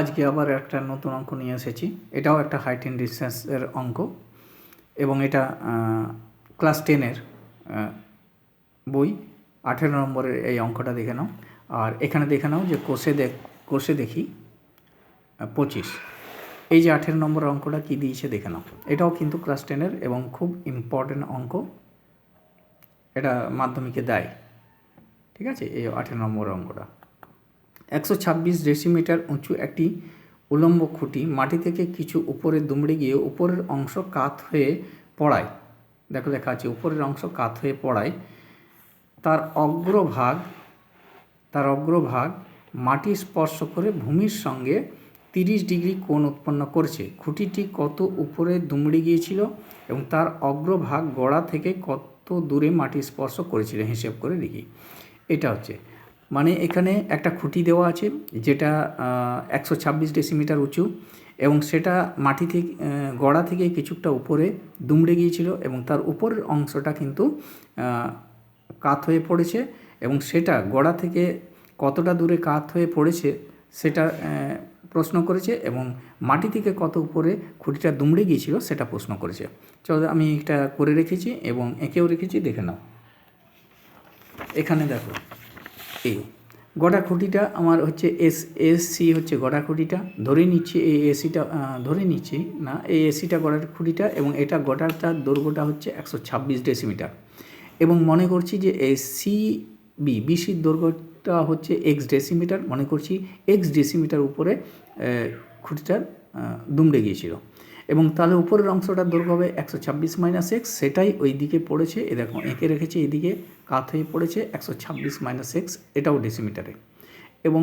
আজকে আবার একটা নতুন অঙ্ক নিয়ে এসেছি। এটাও একটা হাইট অ্যান্ড ডিস্টেন্সের অঙ্ক। এবং এটা ক্লাস টেনের বই। আঠেরো নম্বরের এই অঙ্কটা দেখে নাও। আর এখানে দেখে নাও যে কোষে দেখ কোষে দেখি পঁচিশ। এই যে আঠেরো নম্বর অঙ্কটা কী দিয়েছে দেখে নাও। এটাও কিন্তু ক্লাস টেনের এবং খুব ইম্পর্টেন্ট অঙ্ক। এটা মাধ্যমিকে দেয়। ঠিক আছে? এই আঠেরো নম্বর অঙ্কটা। একশো ছাব্বিশ ডেসিমিটার উঁচু একটি উলম্ব খুঁটি। মাটি থেকে কিছু উপরে দুমড়ে গিয়ে উপরের অংশ কাত হয়ে পড়ায়। দেখো, লেখা আছে, উপরের অংশ কাত হয়ে পড়ায়। তার অগ্রভাগ তার অগ্রভাগ মাটি স্পর্শ করে ভূমির সঙ্গে তিরিশ ডিগ্রি কোণ উৎপন্ন করেছে। খুঁটিটি কত উপরে দুমড়ে গিয়েছিল এবং তার অগ্রভাগ গোড়া থেকে কত দূরে মাটি স্পর্শ করেছিল, হিসেব করে দেখি। এটা হচ্ছে মানে এখানে একটা খুঁটি দেওয়া আছে যেটা একশো ছাব্বিশ ডেসিমিটার উঁচু এবং সেটা মাটি থেকে গড়া থেকে কিছুটা উপরে দুমড়ে গিয়েছিল এবং তার উপরের অংশটা কিন্তু কাত হয়ে পড়েছে এবং সেটা গড়া থেকে কতটা দূরে কাত হয়ে পড়েছে সেটা প্রশ্ন করেছে এবং মাটি থেকে কত উপরে খুঁটিটা দুমড়ে গিয়েছিল সেটা প্রশ্ন করেছে। চলো আমি এটা করে রেখেছি এবং এঁকেও রেখেছি, দেখে নাও। এখানে দেখো। এই গোটা খুঁটিটা আমার হচ্ছে এস এস হচ্ছে গোটা খুঁটিটা। ধরে নিচ্ছি এই এসিটা ধরে নিচ্ছি না, এই এসিটা গোটার খুঁটিটা এবং এটা গোটাটার দৈর্ঘ্যটা হচ্ছে একশো ছাব্বিশ ডেসিমিটার। এবং মনে করছি যে এই সি বি বিসির দৈর্ঘ্যটা হচ্ছে এক্স ডেসিমিটার। মনে করছি এক্স ডেসিমিটার উপরে খুঁটিটার দুমড়ে গিয়েছিল। এবং তাহলে উপরের অংশটার দৈর্ঘ্য হবে একশো ছাব্বিশ মাইনাস এক্স সেটাই ওই দিকে পড়েছে। এ দেখো, এঁকে রেখেছে, এদিকে কাত হয়ে পড়েছে একশো ছাব্বিশ মাইনাস এক্স এটাও ডেসিমিটারে এবং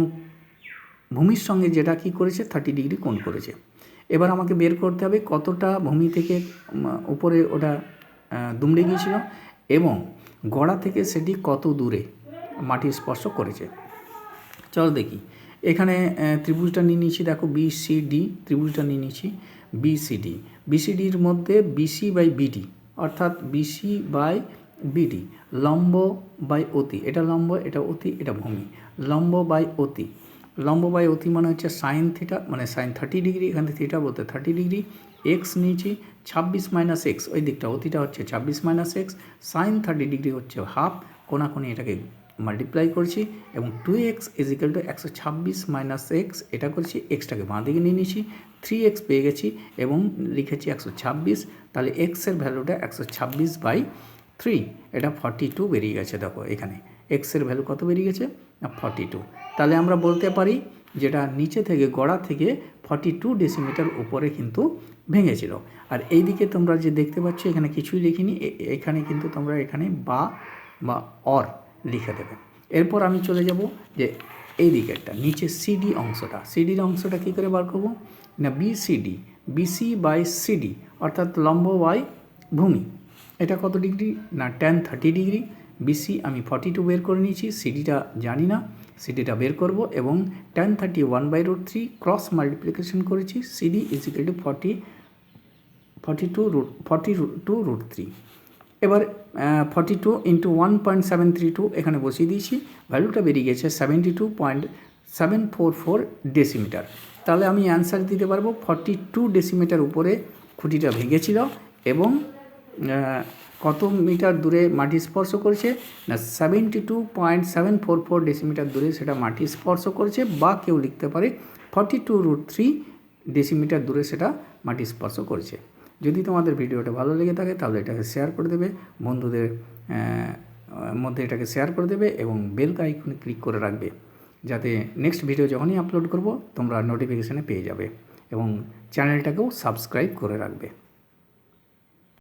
ভূমির সঙ্গে যেটা কি করেছে থার্টি ডিগ্রি কোণ করেছে। এবার আমাকে বের করতে হবে কতটা ভূমি থেকে উপরে ওটা দুমড়ে গিয়েছিল এবং গড়া থেকে সেটি কত দূরে মাটি স্পর্শ করেছে। চল দেখি। এখানে ত্রিভুজটা নিয়ে নিয়েছি, দেখো বি সি ডি ত্রিভুজটা নিয়ে নিয়েছি। বিসিডি বিসিডির মধ্যে বিসি বাই বিডি অর্থাৎ বিসি বাই বিডি লম্ব বাই অতি। এটা লম্ব, এটা অতি, এটা ভূমি লম্ব বাই অতি। লম্ব বাই অতি মানে হচ্ছে সাইন থিটা মানে সাইন থার্টি ডিগ্রি এখানে থিটা বলতে থার্টি ডিগ্রি এক্স নিয়েছি ছাব্বিশ মাইনাস এক্স ওই দিকটা, অতিটা হচ্ছে ছাব্বিশ minus x sine thirty degree হচ্ছে হাফ কোনাকুনি এটাকে মাল্টিপ্লাই করছি এবং টু এক্স ইজিক্যাল টু একশো ছাব্বিশ মাইনাস এক্স এটা করছি এক্সটাকে বাঁ দিকে নিয়ে নিয়েছি থ্রি এক্স পেয়ে গেছি এবং লিখেছি একশো ছাব্বিশ তাহলে এক্সের ভ্যালুটা একশো ছাব্বিশ বাই থ্রি এটা ফর্টি টু বেরিয়ে গেছে দেখো এখানে এক্সের ভ্যালু কত বেরিয়ে গেছে? ফর্টি টু তাহলে আমরা বলতে পারি যেটা নিচে থেকে গড়া থেকে ফর্টি টু ডেসিমিটার উপরে কিন্তু ভেঙেছিল, আর এই দিকে তোমরা যে দেখতে পাচ্ছ এখানে কিছুই লিখিনি এখানে কিন্তু তোমরা এখানে বা বা অর লিখে দেবে এরপর আমি চলে যাব যে এই দিকেরটা, নিচে সিডি অংশটা। সিডির অংশটা কী করে বার করব? না বিসিডি বিসি বাই সিডি অর্থাৎ লম্ব বাই ভূমি। এটা কত ডিগ্রি? না টেন থার্টি ডিগ্রি। বিসি আমি ফর্টি টু বের করে নিয়েছি সিডিটা জানি না। সিডিটা বের করব এবং ten thirty one by root three cross multiplication করেছি CD is equal to forty forty two root forty two root three এবার forty two into one point seven three two এখানে বসিয়ে দিয়েছি। ভ্যালুটা বেরিয়ে গেছে seventy two point seven four four decimetre তাহলে আমি অ্যান্সার দিতে পারব ফর্টি টু ডেসিমিটার উপরে খুঁটিটা ভেঙেছিল এবং কত মিটার দূরে মাটি স্পর্শ করছে? না seventy two point seven four four decimetre দূরে সেটা মাটি স্পর্শ করছে বা কেউ লিখতে পারে forty two root three decimetre দূরে সেটা মাটি স্পর্শ করেছে। যদি তোমাদের ভিডিওটা ভালো লেগে থাকে, তাহলে এটাকে শেয়ার করে দেবে। বন্ধুদের মধ্যে এটাকে শেয়ার করে দেবে এবং বেল আইকনে ক্লিক করে রাখবে। যাতে নেক্সট ভিডিও যখনই আপলোড করব, তোমরা নোটিফিকেশানে পেয়ে যাবে এবং চ্যানেলটাকেও সাবস্ক্রাইব করে রাখবে।